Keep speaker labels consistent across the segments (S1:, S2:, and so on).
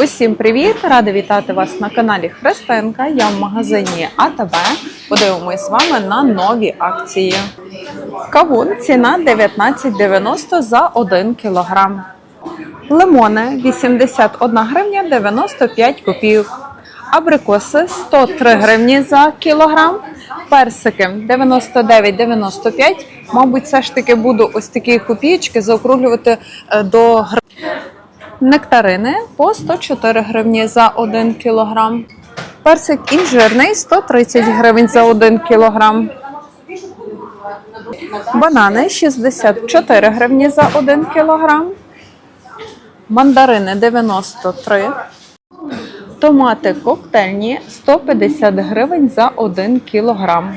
S1: Усім привіт! Рада вітати вас на каналі Христинка. Я в магазині АТБ. Подивимось з вами на нові акції. Кавун ціна 19,90 за 1 кілограм. Лимони 81 гривня 95 копійок. Абрикоси 103 гривні за кілограм. Персики 99,95. Мабуть, все ж таки буду ось такі копійки заокруглювати е, до гривень. Нектарини по 104 гривні за 1 кілограм. Персик інжирний 130 гривень за 1 кілограм. Банани 64 гривні за 1 кілограм. Мандарини 93. Томати коктейльні 150 гривень за 1 кілограм.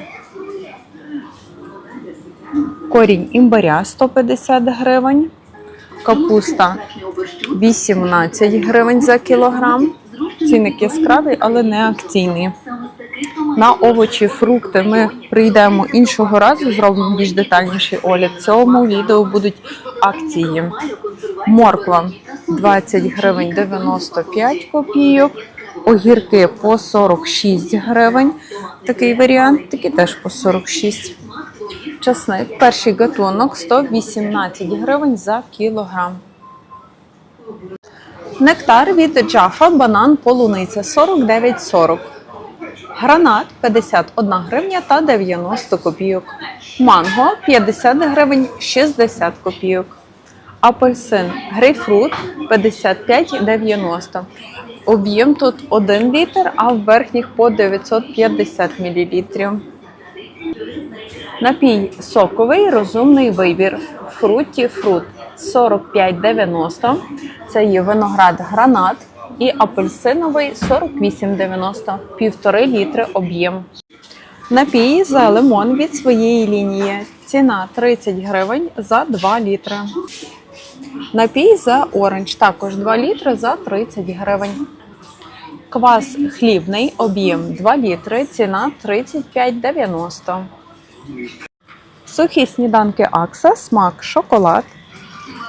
S1: Корінь імбиря 150 гривень. Капуста 18 гривень за кілограм. Цінник яскравий, але не акційний. На овочі, фрукти ми прийдемо іншого разу, зробимо більш детальніший огляд. В цьому відео будуть акції. Морква 20 гривень 95 копійок. Огірки по 46 гривень. Такий варіант, такий теж по 46. Часник, перший гатунок 118 гривень за кілограм. Нектар від Джафа, банан, полуниця 49,40. Гранат 51 гривня та 90 копійок. Манго 50 гривень 60 копійок. Апельсин, грейпфрут 55,90. Об'єм тут 1 літр, а в верхніх по 950 мл. Напій соковий, розумний вибір. Фруті фрут 45,90. Це є виноград гранат і апельсиновий 48,90, півтори літри об'єм. Напій за лимон від своєї лінії. Ціна 30 гривень за 2 літри. Напій за оранж також 2 літри за 30 гривень. Квас хлібний, об'єм 2 літри, ціна 35,90. Сухі сніданки Акса, смак шоколад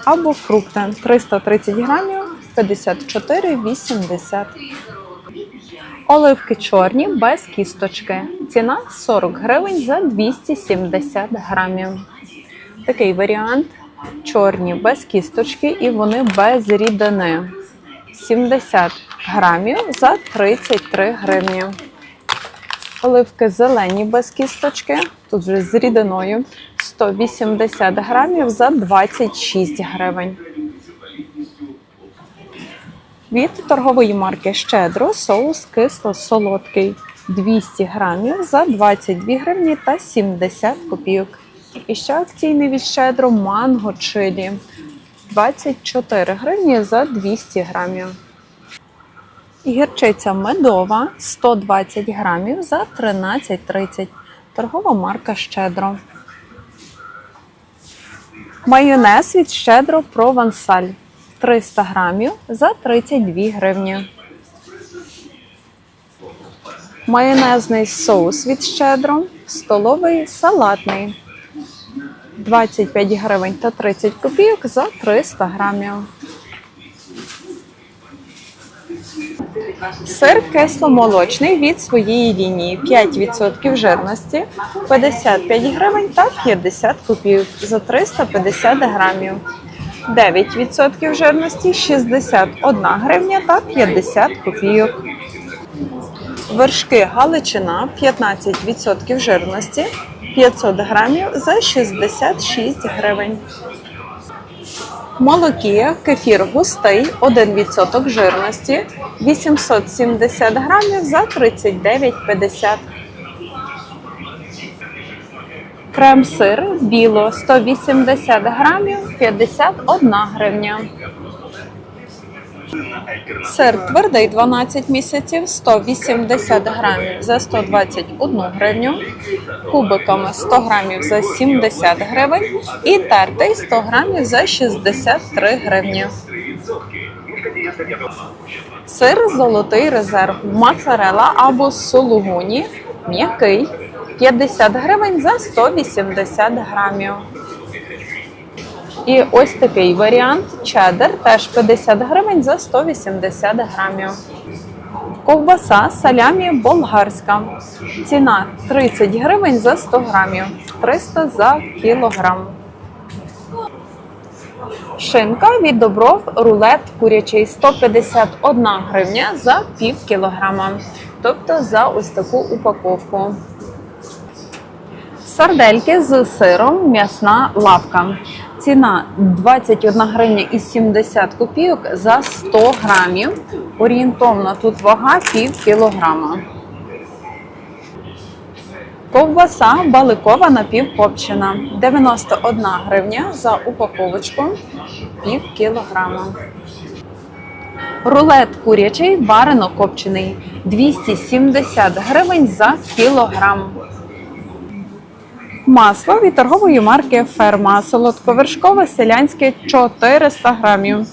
S1: або фрукти 330 грамів 54,80. Оливки чорні без кісточки. Ціна 40 гривень за 270 грамів. Такий варіант. Чорні без кісточки і вони без рідини. 70 грамів за 33 гривні. Оливки зелені без кісточки, тут вже з рідиною 180 грамів за 26 гривень. Від торгової марки Щедро соус кисло-солодкий 200 грамів за 22 гривні та 70 копійок. І ще акційний від Щедро манго чилі 24 гривні за 200 грамів. Гірчиця медова 120 грамів за 13,30. Торгова марка Щедро. Майонез від Щедро Провансаль 300 грамів за 32 гривні. Майонезний соус від Щедро. Столовий салатний 25 гривень та 30 копійок за 300 грамів. Сир кисломолочний від своєї лінії 5% жирності 55 гривень та 50 копійок за 350 грамів. 9% жирності 61 гривня та 50 копійок. Вершки Галичина 15% жирності 500 грамів за 66 гривень. Молокія, кефір густий, 1% жирності, 870 грамів за 39,50. Крем-сир біло 180 грамів 51 гривня. Сир твердий 12 місяців 180 грамів за 121 гривню, кубиками 100 грамів за 70 гривень і тертий 100 грамів за 63 гривні. Сир золотий резерв, моцарела або сулугуні, м'який 50 гривень за 180 грамів. І ось такий варіант чеддер, теж 50 гривень за 180 грамів. Ковбаса салямі болгарська. Ціна 30 гривень за 100 грамів, 300 за кілограм. Шинка від добров рулет курячий 151 гривня за пів кілограма, тобто за ось таку упаковку. Сардельки з сиром м'ясна лавка. Ціна 21 гривня і 70 копійок за 100 грамів. Орієнтовна тут вага пів кілограма. Ковбаса баликова напівкопчена. 91 гривня за упаковочку пів кілограма. Рулет курячий варено копчений 270 гривень за кілограм. Масло від торгової марки Ферма солодковершкове селянське 400 грамів.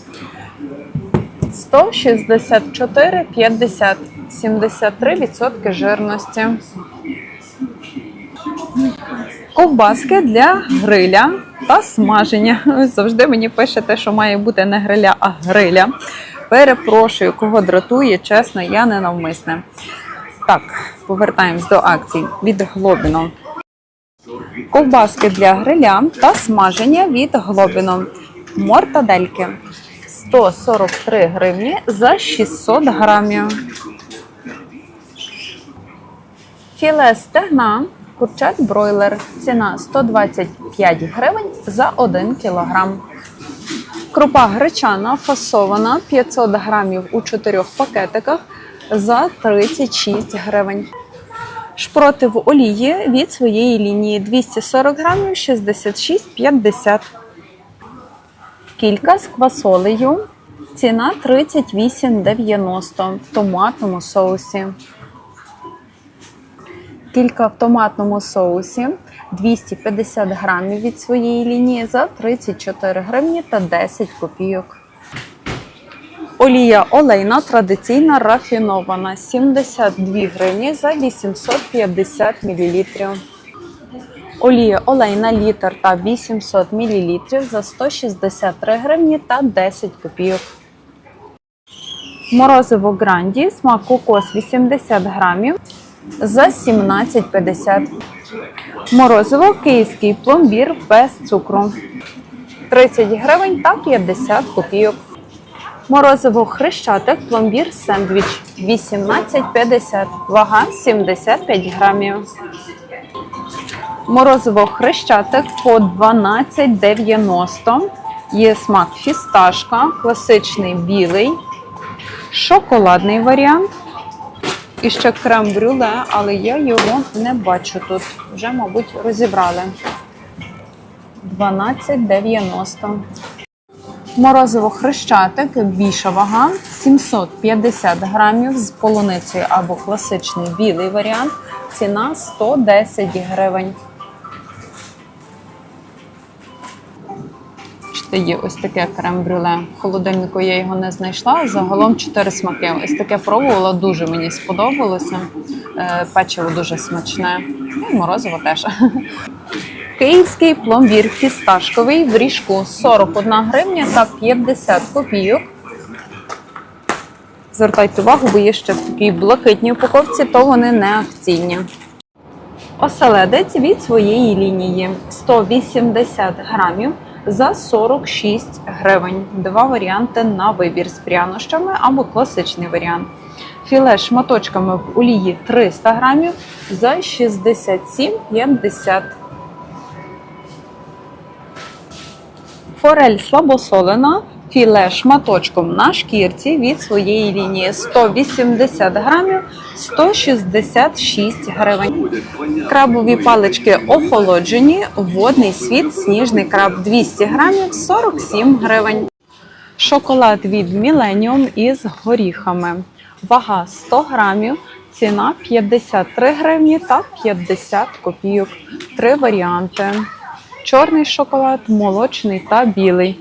S1: 164,50 73% жирності. Ковбаски для гриля та смаження. Завжди мені пишете, що має бути не гриля, а гриля. Перепрошую, кого дратує, чесно, я не навмисне. Так, повертаємось до акцій від Глобіно. Ковбаски для гриля та смаження від Глобіно. Мортадельки 143 гривні за 600 грамів. Філе стегна, курчат бройлер. Ціна 125 гривень за 1 кілограм. Крупа гречана фасована 500 грамів у 4 пакетиках за 36 гривень. Шпроти в олії від своєї лінії 240 грамів 66,50. Кілька з квасолею. Ціна 38,90 в томатному соусі. Кілька в томатному соусі 250 грамів від своєї лінії за 34 гривні та 10 копійок. Олія олейна традиційна рафінована 72 гривні за 850 мл. Олія олейна літр та 800 мл за 163 гривні та 10 копійок. Морозиво гранді, смак кокос 80 грамів за 17,50. Морозиво київський пломбір без цукру 30 гривень та 50 копійок. Морозиво хрещатик пломбір сендвіч 18,50. Вага 75 грамів. Морозиво хрещатик по 12,90. Є смак фісташка, класичний білий, шоколадний варіант. І ще крем-брюле, але я його не бачу тут. Вже, мабуть, розібрали. 12,90. Морозиво хрещатик, більша вага 750 грамів з полуницею або класичний білий варіант. Ціна 110 гривень. Є ось таке крем-брюле. В холодильнику я його не знайшла. Загалом 4 смаки. Ось таке пробувала, дуже мені сподобалося. Е, Печиво дуже смачне. Ну, І морозиво теж. Київський пломбір фісташковий в ріжку 41 гривня та 50 копійок. Звертайте увагу, бо є ще в такій блакитній упаковці, то вони не акційні. Оселедець від своєї лінії 180 грамів за 46 гривень. Два варіанти на вибір з прянощами або класичний варіант. Філе шматочками в олії 300 грамів за 67,50 Форель слабосолена, філе шматочком на шкірці від своєї лінії 180 грамів 166 гривень. Крабові палички охолоджені, водний світ, сніжний краб 200 грамів 47 гривень. Шоколад від Millennium із горіхами. Вага 100 грамів, ціна 53 гривні та 50 копійок. Три варіанти чорний шоколад, молочний та білий.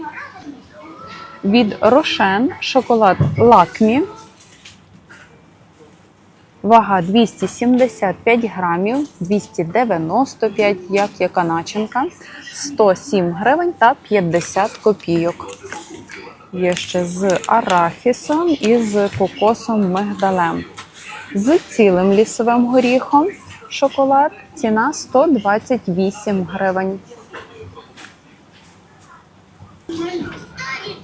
S1: Від Рошен шоколад лакмі. Вага 275 грамів, 295, як яка начинка, 107 гривень та 50 копійок. Є ще з арахісом і з кокосом мигдалем. З цілим лісовим горіхом шоколад ціна 128 гривень.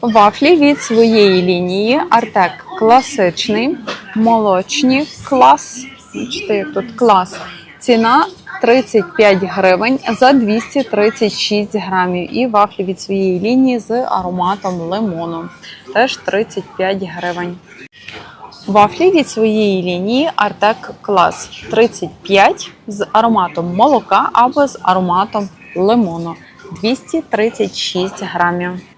S1: Вафлі від своєї лінії Артек класичний, молочні клас. Бачите, як тут клас. Ціна 35 гривень за 236 грамів. І вафлі від своєї лінії з ароматом лимону. Теж 35 гривень. Вафлі від своєї лінії Артек Клас 35 з ароматом молока або з ароматом лимону 236 грамів.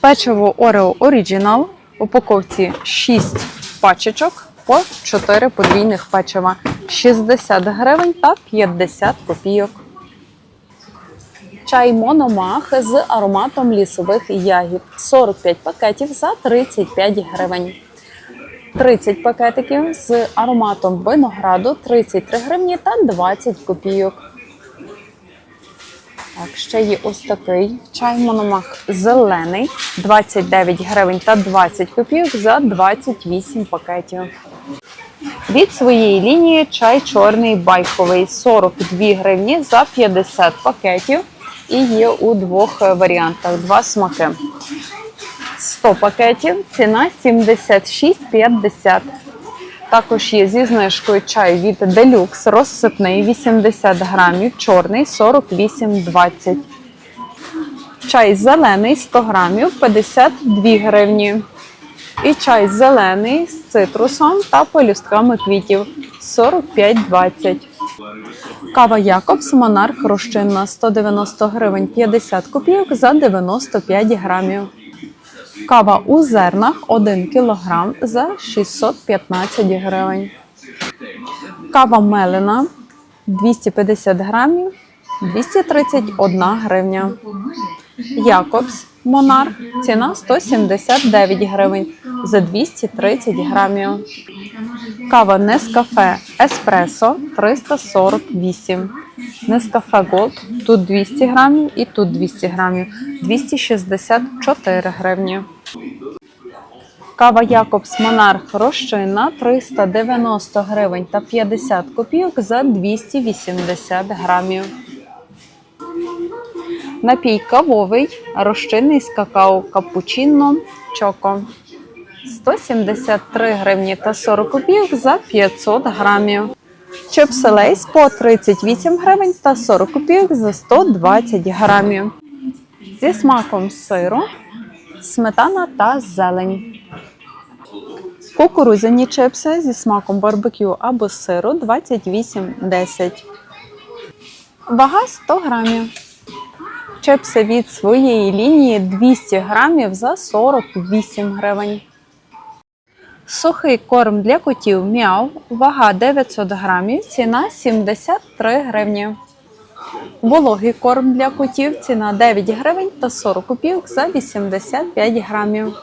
S1: Печиво Oreo Original в упаковці 6 пачечок по 4 подвійних печива 60 гривень та 50 копійок. Чай Мономах з ароматом лісових ягід 45 пакетів за 35 гривень. 30 пакетиків з ароматом винограду 33 гривні та 20 копійок. Так, ще є ось такий чай Мономах зелений 29 гривень та 20 копійок за 28 пакетів. Від своєї лінії чай чорний байковий 42 гривні за 50 пакетів. І є у двох варіантах два смаки. 100 пакетів, ціна 76,50. Також є зі знижкою чай від Deluxe розсипний 80 грамів, чорний 48,20. Чай зелений 100 грамів 52 гривні. І чай зелений з цитрусом та пелюстками квітів 45,20. Кава Якобс Монарх розчинна 190 гривень 50 копійок за 95 грамів. Кава у зернах 1 кг за 615 гривень. Кава мелена 250 грамів 231 гривня. Якобс Монарх ціна 179 гривень за 230 грамів. Кава Нескафе Еспресо 348. Нескафе Голд тут 200 грамів і тут 200 грамів 264 гривні. Кава Якобс Монарх розчинна 390 гривень та 50 копійок за 280 грамів. Напій кавовий, розчинний з какао капучино чоко. 173 гривні та 40 копійок за 500 грамів. Чипси по 38 гривень та 40 копійок за 120 грамів. Зі смаком сиру, сметана та зелень. Кукурудзяні чипси зі смаком барбекю або сиру 28,10. Вага 100 грамів. Чипси від своєї лінії 200 грамів за 48 гривень. Сухий корм для котів м'яу, вага 900 грамів, ціна 73 гривні. Вологий корм для котів, ціна 9 гривень та 40 копійок за 85 грамів.